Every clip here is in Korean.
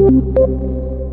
Thank you.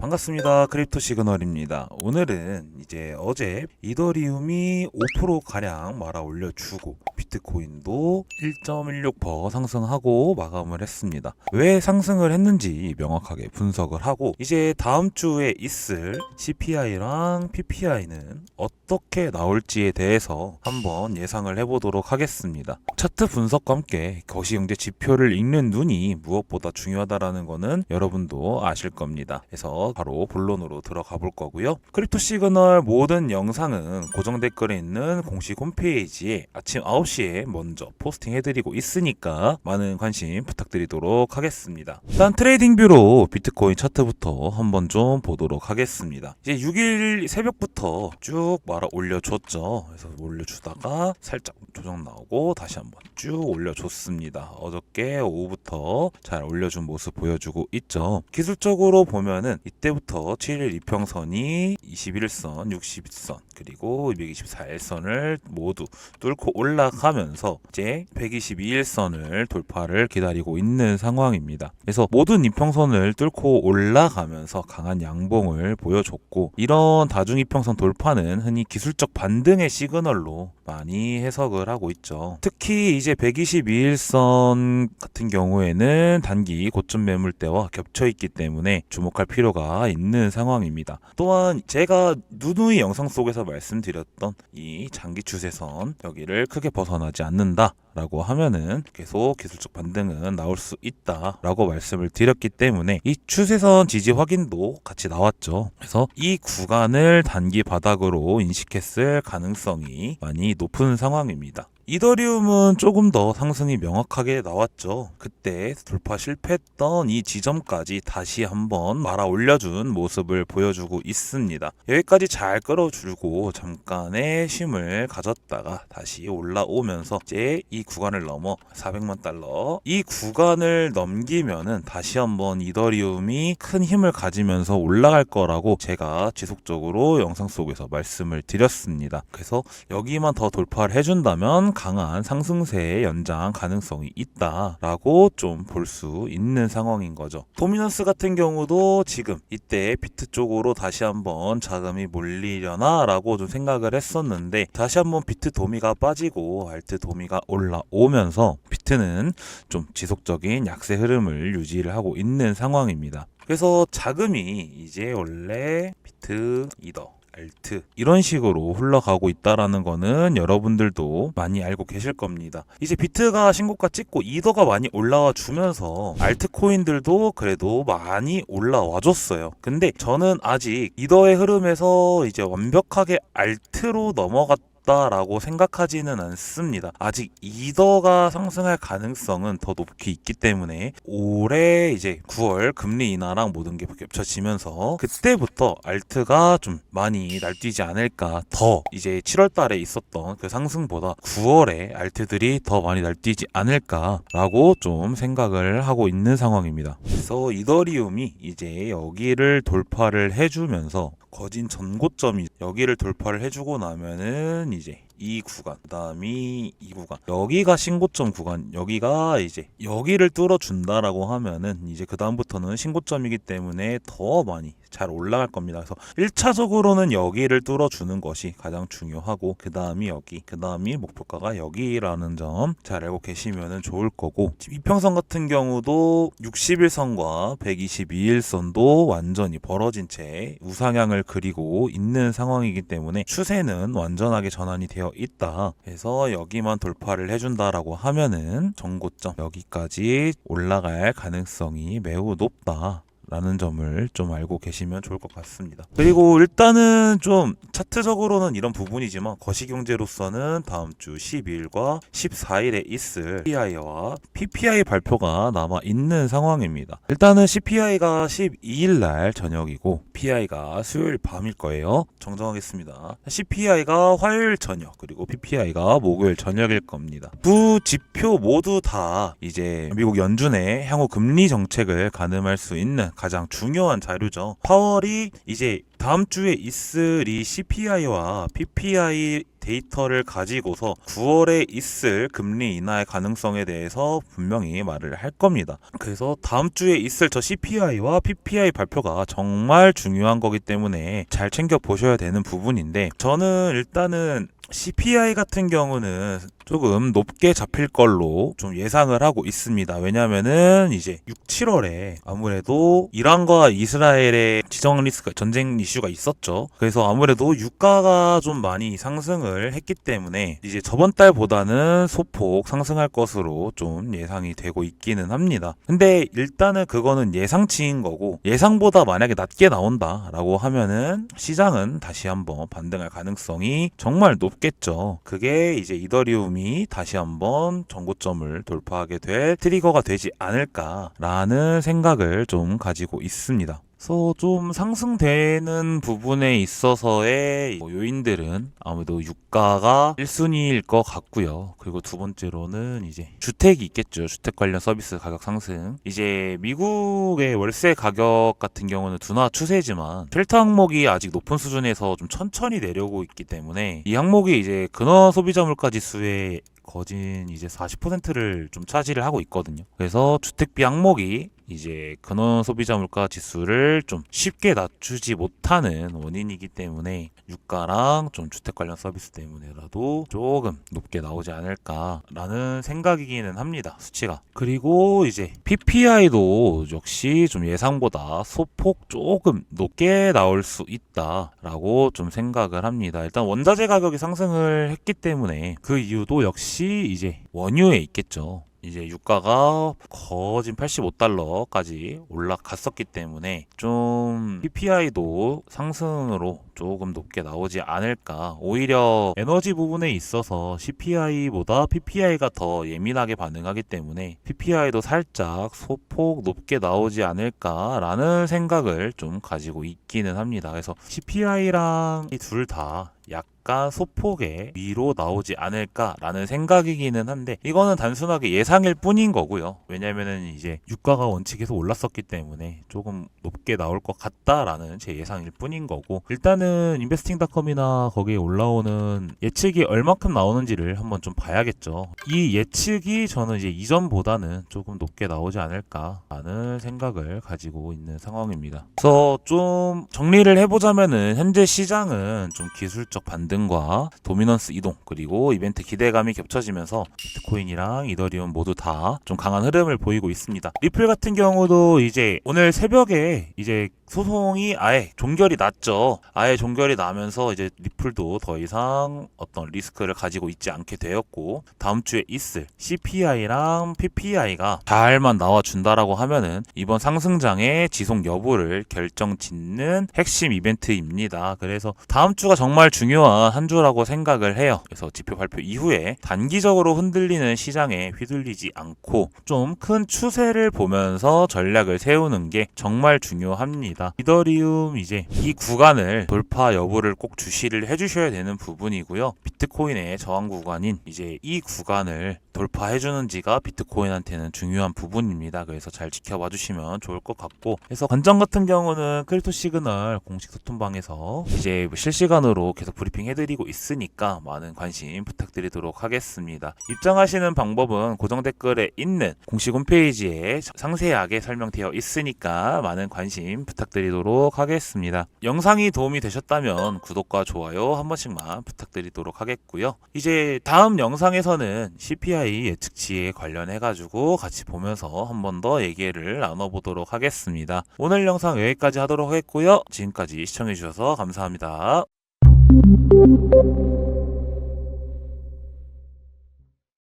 반갑습니다. 크립토 시그널입니다. 오늘은 이제 어제 이더리움이 5% 가량 말아 올려주고 비트코인도 1.16% 상승하고 마감을 했습니다. 왜 상승을 했는지 명확하게 분석을 하고 이제 다음 주에 있을 CPI랑 PPI는 어떻게 나올지에 대해서 한번 예상을 해보도록 하겠습니다. 차트 분석과 함께 거시경제 지표를 읽는 눈이 무엇보다 중요하다라는 거는 여러분도 아실 겁니다. 그래서 바로 본론으로 들어가 볼 거고요. 크립토 시그널 모든 영상은 고정 댓글에 있는 공식 홈페이지에 아침 9시에 먼저 포스팅 해드리고 있으니까 많은 관심 부탁드리도록 하겠습니다. 일단 트레이딩 뷰로 비트코인 차트부터 한번 좀 보도록 하겠습니다. 이제 6일 새벽부터 쭉 말아 올려줬죠. 그래서 올려주다가 살짝 조정 나오고 다시 한번 쭉 올려줬습니다. 어저께 오후부터 잘 올려준 모습 보여주고 있죠. 기술적으로 보면은 이 때부터 7일 이평선이 21선, 60선, 그리고 224일선을 모두 뚫고 올라가면서 이제 122일선을 돌파를 기다리고 있는 상황입니다. 그래서 모든 이평선을 뚫고 올라가면서 강한 양봉을 보여줬고 이런 다중 이평선 돌파는 흔히 기술적 반등의 시그널로 많이 해석을 하고 있죠. 특히 이제 122일선 같은 경우에는 단기 고점 매물대와 겹쳐 있기 때문에 주목할 필요가 있는 상황입니다. 또한 제가 누누이 영상 속에서 말씀드렸던 이 장기 추세선 여기를 크게 벗어나지 않는다. 라고 하면은 계속 기술적 반등은 나올 수 있다 라고 말씀을 드렸기 때문에 이 추세선 지지 확인도 같이 나왔죠. 그래서 이 구간을 단기 바닥으로 인식했을 가능성이 많이 높은 상황입니다. 이더리움은 조금 더 상승이 명확하게 나왔죠. 그때 돌파 실패했던 이 지점까지 다시 한번 말아 올려준 모습을 보여주고 있습니다. 여기까지 잘 끌어주고 잠깐의 쉼을 가졌다가 다시 올라오면서 이제 이 구간을 넘어 400만 달러 이 구간을 넘기면은 다시 한번 이더리움이 큰 힘을 가지면서 올라갈 거라고 제가 지속적으로 영상 속에서 말씀을 드렸습니다. 그래서 여기만 더 돌파를 해준다면 강한 상승세의 연장 가능성이 있다라고 좀 볼 수 있는 상황인 거죠. 도미넌스 같은 경우도 지금 이때 비트 쪽으로 다시 한번 자금이 몰리려나라고 좀 생각을 했었는데 다시 한번 비트 도미가 빠지고 알트 도미가 올라오면서 비트는 좀 지속적인 약세 흐름을 유지를 하고 있는 상황입니다. 그래서 자금이 이제 원래 비트 이더 알트 이런 식으로 흘러가고 있다라는 거는 여러분들도 많이 알고 계실 겁니다. 이제 비트가 신고가 찍고 이더가 많이 올라와 주면서 알트 코인들도 그래도 많이 올라와 줬어요. 근데 저는 아직 이더의 흐름에서 이제 완벽하게 알트로 넘어갔 라고 생각하지는 않습니다. 아직 이더가 상승할 가능성은 더 높게 있기 때문에 올해 이제 9월 금리 인하랑 모든 게 겹쳐지면서 그때부터 알트가 좀 많이 날뛰지 않을까 더 이제 7월 달에 있었던 그 상승보다 9월에 알트들이 더 많이 날뛰지 않을까라고 좀 생각을 하고 있는 상황입니다. 그래서 이더리움이 이제 여기를 돌파를 해주면서 거진 전고점이 여기를 돌파를 해주고 나면은 이제 이 구간 그다음이 이 구간 여기가 신고점 구간 여기가 이제 여기를 뚫어 준다라고 하면은 이제 그 다음부터는 신고점이기 때문에 더 많이 잘 올라갈 겁니다. 그래서 1차적으로는 여기를 뚫어 주는 것이 가장 중요하고 그 다음이 여기 그 다음이 목표가가 여기라는 점 잘 알고 계시면은 좋을 거고 이평선 같은 경우도 61선과 122일선도 완전히 벌어진 채 우상향을 그리고 있는 상황이기 때문에 추세는 완전하게 전환이 되어 있다. 그래서 여기만 돌파를 해준다라고 하면은 정고점 여기까지 올라갈 가능성이 매우 높다. 라는 점을 좀 알고 계시면 좋을 것 같습니다. 그리고 일단은 좀 차트적으로는 이런 부분이지만 거시경제로서는 다음 주 12일과 14일에 있을 CPI와 PPI 발표가 남아 있는 상황입니다. 일단은 CPI가 12일 날 저녁이고 PI가 수요일 밤일 거예요. 정정하겠습니다. CPI가 화요일 저녁 그리고 PPI가 목요일 저녁일 겁니다. 두 지표 모두 다 이제 미국 연준의 향후 금리 정책을 가늠할 수 있는 가장 중요한 자료죠. 파월이 이제 다음 주에 있을 이 CPI와 PPI 데이터를 가지고서 9월에 있을 금리 인하의 가능성에 대해서 분명히 말을 할 겁니다. 그래서 다음 주에 있을 저 CPI와 PPI 발표가 정말 중요한 거기 때문에 잘 챙겨 보셔야 되는 부분인데 저는 일단은 CPI 같은 경우는 조금 높게 잡힐 걸로 좀 예상을 하고 있습니다. 왜냐면은 이제 6, 7월에 아무래도 이란과 이스라엘의 지정 리스크, 전쟁 이슈가 있었죠. 그래서 아무래도 유가가 좀 많이 상승을 했기 때문에 이제 저번 달보다는 소폭 상승할 것으로 좀 예상이 되고 있기는 합니다. 근데 일단은 그거는 예상치인 거고 예상보다 만약에 낮게 나온다라고 하면은 시장은 다시 한번 반등할 가능성이 정말 높겠죠. 그게 이제 이더리움이 다시 한번 전고점을 돌파하게 될 트리거가 되지 않을까라는 생각을 좀 가지고 있습니다. 그래서 좀 상승되는 부분에 있어서의 뭐 요인들은 아무래도 유가가 1순위일 것 같고요. 그리고 두 번째로는 이제 주택이 있겠죠. 주택 관련 서비스 가격 상승. 이제 미국의 월세 가격 같은 경우는 둔화 추세지만 쉘터 항목이 아직 높은 수준에서 좀 천천히 내려오고 있기 때문에 이 항목이 이제 근원 소비자 물가 지수의 거진 이제 40%를 좀 차지를 하고 있거든요. 그래서 주택비 항목이 이제 근원 소비자 물가 지수를 좀 쉽게 낮추지 못하는 원인이기 때문에 유가랑 좀 주택 관련 서비스 때문에라도 조금 높게 나오지 않을까라는 생각이기는 합니다. 수치가. 그리고 이제 PPI도 역시 좀 예상보다 소폭 조금 높게 나올 수 있다라고 좀 생각을 합니다. 일단 원자재 가격이 상승을 했기 때문에 그 이유도 역시 이제 원유에 있겠죠. 이제 유가가 거진 85달러까지 올라갔었기 때문에 좀 PPI도 상승으로 조금 높게 나오지 않을까. 오히려 에너지 부분에 있어서 CPI보다 PPI가 더 예민하게 반응하기 때문에 PPI도 살짝 소폭 높게 나오지 않을까라는 생각을 좀 가지고 있기는 합니다. 그래서 CPI랑 이 둘 다 약 간 소폭의 위로 나오지 않을까라는 생각이기는 한데 이거는 단순하게 예상일 뿐인 거고요. 왜냐면은 이제 유가가 원칙에서 올랐었기 때문에 조금 높게 나올 것 같다라는 제 예상일 뿐인 거고 일단은 인베스팅닷컴이나 거기에 올라오는 예측이 얼마큼 나오는지를 한번 좀 봐야겠죠. 이 예측이 저는 이제 이전보다는 조금 높게 나오지 않을까라는 생각을 가지고 있는 상황입니다. 그래서 좀 정리를 해보자면은 현재 시장은 좀 기술적 반등 과 도미넌스 이동 그리고 이벤트 기대감이 겹쳐지면서 비트코인이랑 이더리움 모두 다 좀 강한 흐름을 보이고 있습니다. 리플 같은 경우도 이제 오늘 새벽에 이제 소송이 아예 종결이 났죠. 아예 종결이 나면서 이제 리플도 더 이상 어떤 리스크를 가지고 있지 않게 되었고 다음 주에 있을 CPI랑 PPI가 잘만 나와준다라고 하면은 이번 상승장의 지속 여부를 결정짓는 핵심 이벤트입니다. 그래서 다음 주가 정말 중요한 한 주라고 생각을 해요. 그래서 지표 발표 이후에 단기적으로 흔들리는 시장에 휘둘리지 않고 좀 큰 추세를 보면서 전략을 세우는 게 정말 중요합니다. 이더리움 이제 이 구간을 돌파 여부를 꼭 주시를 해주셔야 되는 부분이고요. 비트코인의 저항 구간인 이제 이 구간을 돌파해주는지가 비트코인한테는 중요한 부분입니다. 그래서 잘 지켜봐 주시면 좋을 것 같고 그래서 관전 같은 경우는 크립토 시그널 공식 소통방에서 이제 실시간으로 계속 브리핑 해드리고 있으니까 많은 관심 부탁드리도록 하겠습니다. 입장하시는 방법은 고정 댓글에 있는 공식 홈페이지에 상세하게 설명되어 있으니까 많은 관심 부탁드리도록 하겠습니다. 영상이 도움이 되셨다면 구독과 좋아요 한 번씩만 부탁드리도록 하겠고요. 이제 다음 영상에서는 CPI 예측치에 관련해 가지고 같이 보면서 한 번 더 얘기를 나눠보도록 하겠습니다. 오늘 영상 여기까지 하도록 하겠고요. 지금까지 시청해 주셔서 감사합니다.